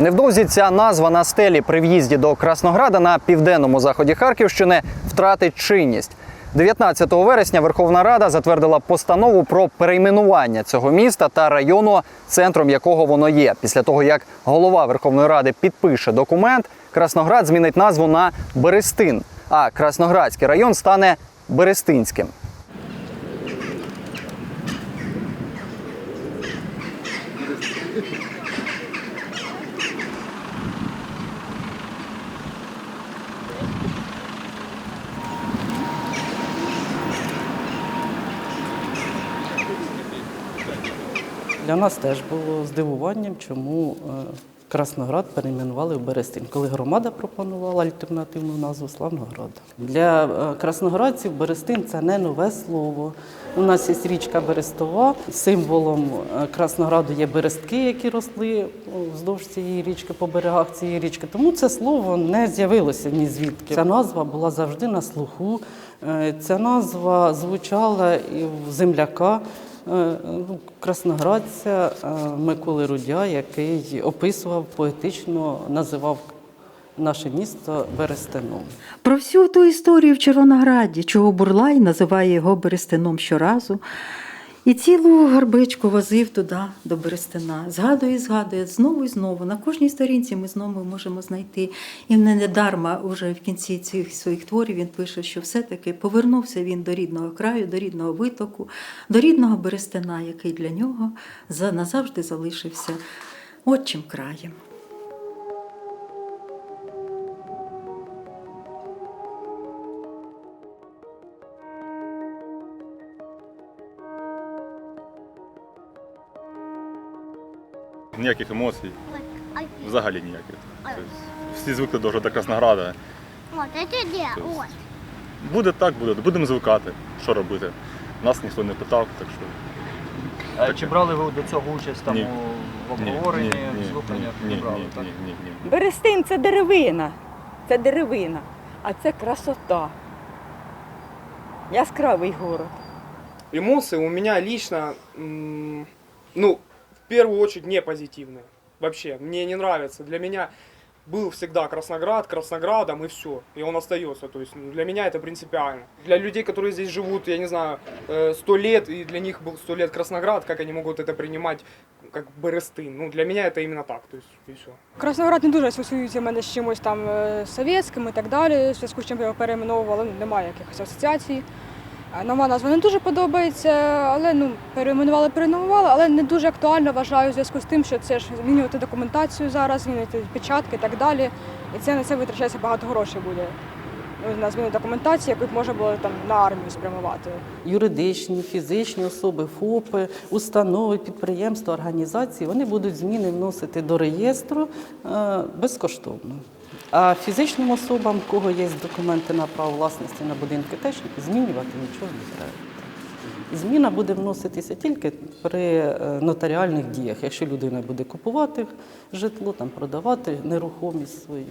Невдовзі ця назва на стелі при в'їзді до Краснограда на південному заході Харківщини втратить чинність. 19 вересня Верховна Рада затвердила постанову про перейменування цього міста та району, центром якого воно є. Після того, як голова Верховної Ради підпише документ, Красноград змінить назву на Берестин, а Красноградський район стане Берестинським. Для нас теж було здивуванням, чому е, Красноград перейменували в Берестин, коли громада пропонувала альтернативну назву Славнограда. Для е, красноградців Берестин це не нове слово. У нас є річка Берестова. Символом е, Краснограду є берестки, які росли вздовж цієї річки, по берегах цієї річки. Тому це слово не з'явилося ні звідки. Ця назва була завжди на слуху. Ця назва звучала і в земляка. Е, ну, красноградця е, Миколи Рудя, який описував поетично, називав наше місто Берестином. Про всю ту історію в Червонограді, чого Бурлай називає його Берестином щоразу. І цілу гарбичку возив туди, до Берестина. Згадує, згадує знову і знову. На кожній сторінці ми знову можемо знайти. І не недарма уже в кінці цих своїх творів він пише, що все-таки повернувся він до рідного краю, до рідного витоку, до рідного Берестина, який для нього назавжди залишився отчим краєм. Ніяких емоцій, взагалі ніяких. Тобто, всі звикли до, до Краснограда. Вот. Буде так, буде, будемо звикати. Що робити? Нас ніхто не питав, так що. Е, Чи брали ви до цього участь там Ні. у в обговоренні, ні, слуханнях? ні, Не ні, брали, ні, так? ні, ні, ні. Берестин це деревина. Це деревина. А це красота. Яскравий город. Эмоции у меня лично, м, ну, в первую очередь не позитивные. Вообще, мне не нравится. Для меня был всегда Красноград, Красноградом и все. И он остается. То есть ну, для меня это принципиально. Для людей, которые здесь живут, я не знаю, э, сто лет, и для них был сто лет Красноград, как они могут это принимать как Берестын? Ну, для меня это именно так. То есть, и все. Красноград не дуже асоціюється в мене з чимось там е, совєтським і так далі, в зв'язку з чим його перейменовували, ну, немає якихось асоціацій. Е, Нова назва не дуже подобається, але ну, перейменували, перейменували, але не дуже актуально вважаю в зв'язку з тим, що це ж змінювати документацію зараз, змінювати печатки і так далі. І це на це витрачається багато грошей буде. ну, На зміну документації, яку б можна було там на армію спрямувати. Юридичні, фізичні особи, ФОПи, установи, підприємства, організації вони будуть зміни вносити до реєстру е, безкоштовно. А фізичним особам, кого є документи на право власності на будинки, теж змінювати нічого не треба. Зміна буде вноситися тільки при е, нотаріальних діях, якщо людина буде купувати житло, там продавати нерухомість свою.